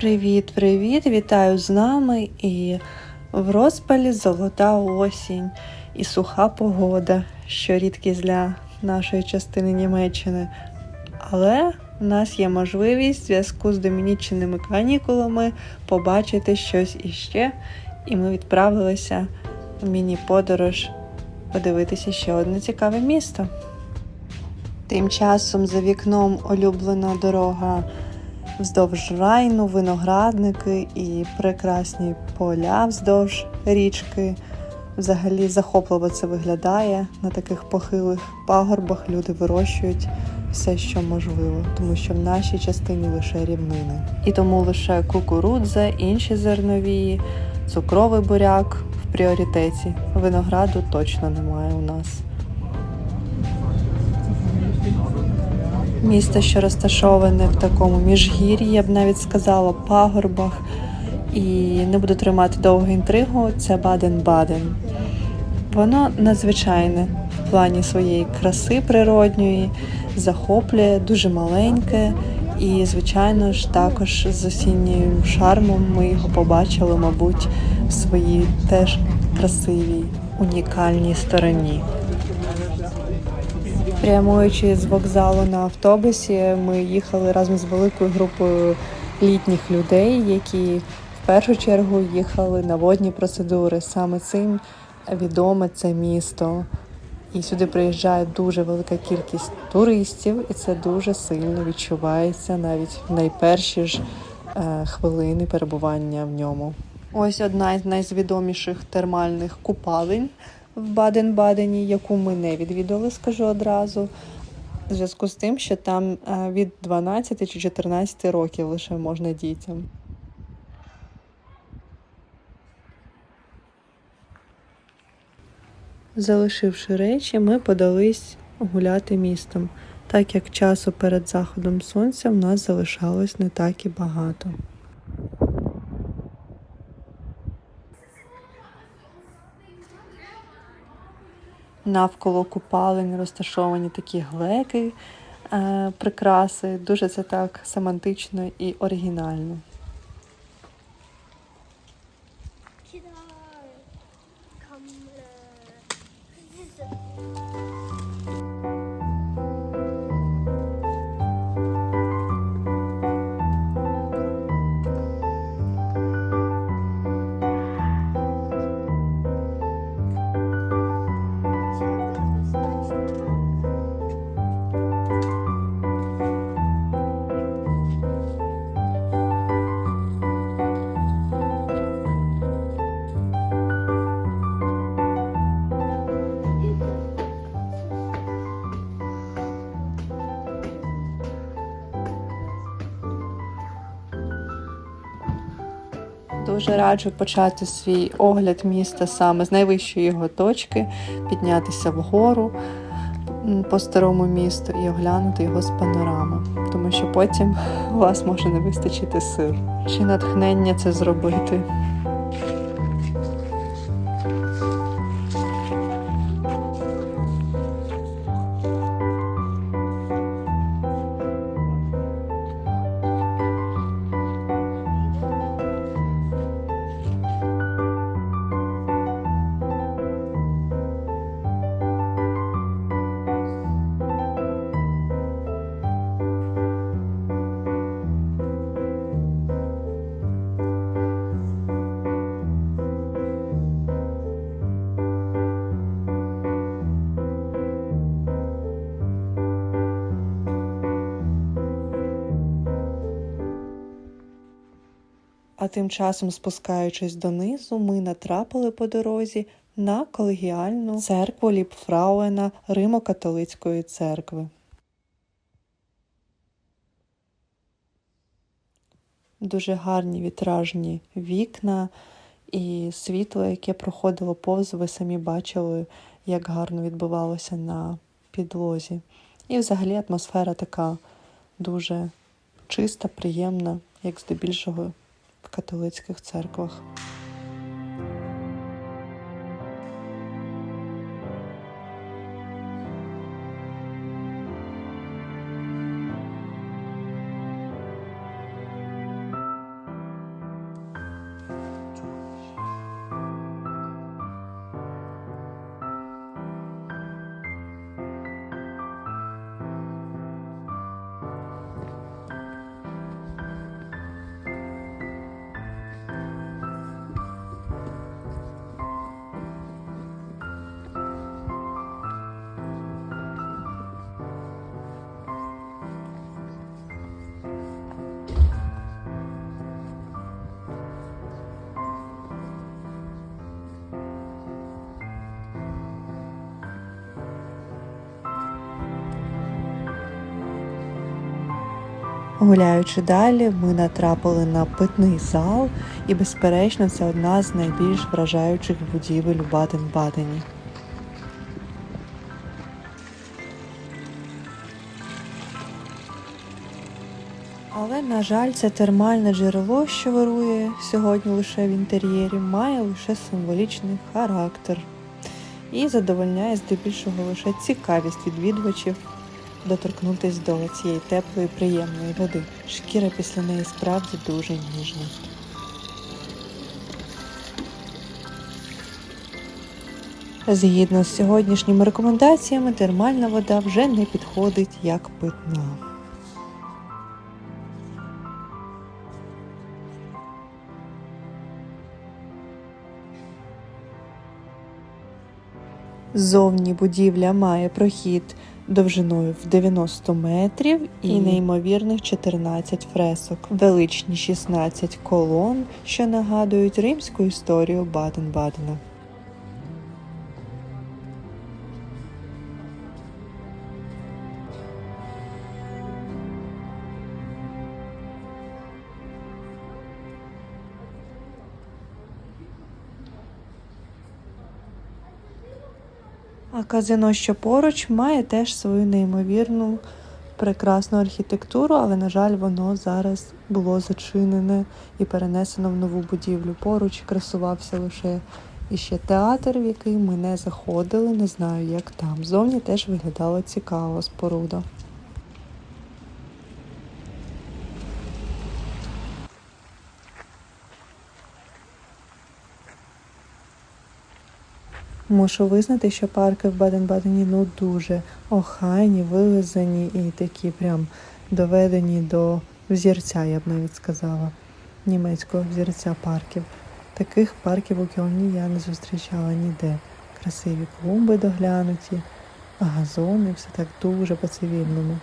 Привіт-привіт! Вітаю з нами і в розпалі золота осінь і суха погода, що рідкість для нашої частини Німеччини. Але в нас є можливість в зв'язку з домінічними канікулами побачити щось іще, і ми відправилися в міні-подорож подивитися ще одне цікаве місто. Тим часом за вікном улюблена дорога вздовж райну, виноградники і прекрасні поля вздовж річки. Взагалі захопливо це виглядає на таких похилих пагорбах. Люди вирощують все, що можливо, тому що в нашій частині лише рівнини. І тому лише кукурудза, інші зернові, цукровий буряк в пріоритеті. Винограду точно немає у нас. Місто, що розташоване в такому міжгір'ї, я б навіть сказала, пагорбах. І не буду тримати довгу інтригу, це Баден-Баден. Воно надзвичайне в плані своєї краси природньої, захоплює, дуже маленьке. І, звичайно ж, також з осіннім шармом ми його побачили, мабуть, в своїй теж красивій, унікальній стороні. Прямуючи з вокзалу на автобусі, ми їхали разом з великою групою літніх людей, які в першу чергу їхали на водні процедури. Саме цим відоме це місто. І сюди приїжджає дуже велика кількість туристів, і це дуже сильно відчувається навіть в найперші ж е, хвилини перебування в ньому. Ось одна з найвідоміших термальних купалень в Баден-Бадені, яку ми не відвідали, скажу одразу. В зв'язку з тим, що там е, від 12 чи 14 років лише можна дітям. Залишивши речі, ми подались гуляти містом, так як часу перед заходом сонця в нас залишалось не так і багато. Навколо купалень розташовані такі глеки, е, прикраси. Дуже це так семантично і оригінально. Дуже раджу почати свій огляд міста саме з найвищої його точки, піднятися вгору по старому місту і оглянути його з панорами, тому що потім у вас може не вистачити сил чи натхнення це зробити. А тим часом, спускаючись донизу, ми натрапили по дорозі на колегіальну церкву Ліпфрауена Римо-католицької церкви. Дуже гарні вітражні вікна і світло, яке проходило повз, ви самі бачили, як гарно відбувалося на підлозі. І взагалі атмосфера така дуже чиста, приємна, як здебільшого католицьких церквах. Гуляючи далі, ми натрапили на питний зал, і, безперечно, це одна з найбільш вражаючих будівель у Баден-Бадені. Але, на жаль, це термальне джерело, що вирує сьогодні лише в інтер'єрі, має лише символічний характер і задовольняє здебільшого лише цікавість відвідувачів доторкнутись до цієї теплої, приємної води. Шкіра після неї справді дуже ніжна. Згідно з сьогоднішніми рекомендаціями, термальна вода вже не підходить як питна. Зовні будівля має прохід довжиною в 90 метрів і неймовірних 14 фресок, величні 16 колон, що нагадують римську історію Баден-Бадена. А казино, що поруч, має теж свою неймовірну прекрасну архітектуру, але, на жаль, воно зараз було зачинене і перенесено в нову будівлю. Поруч красувався лише іще театр, в який ми не заходили, не знаю, як там. Зовні теж виглядала цікава споруда. Мушу визнати, що парки в Баден-Бадені ну дуже охайні, вилизані і такі прям доведені до взірця, я б навіть сказала, німецького взірця парків. Таких парків у Кьольні я не зустрічала ніде. Красиві клумби доглянуті, газони, все так дуже по-цивільному.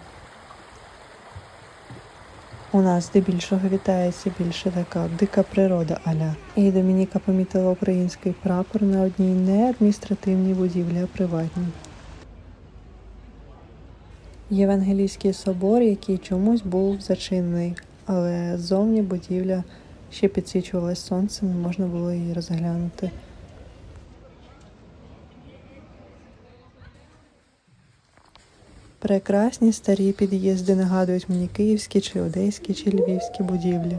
У нас здебільшого вітається більше така дика природа аля. І Домініка помітила український прапор на одній не адміністративній будівлі, а приватній. Євангелійський собор, який чомусь був зачинений, але зовні будівля ще підсвічувалась сонцем, і можна було її розглянути. Прекрасні старі під'їзди нагадують мені київські чи одеські чи львівські будівлі.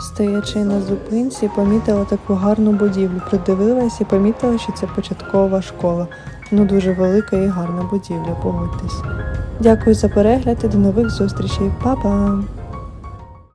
Стоячи на зупинці, помітила таку гарну будівлю. Придивилась і помітила, що це початкова школа. Ну дуже велика і гарна будівля, погодьтесь. Дякую за перегляд і до нових зустрічей. Па-па!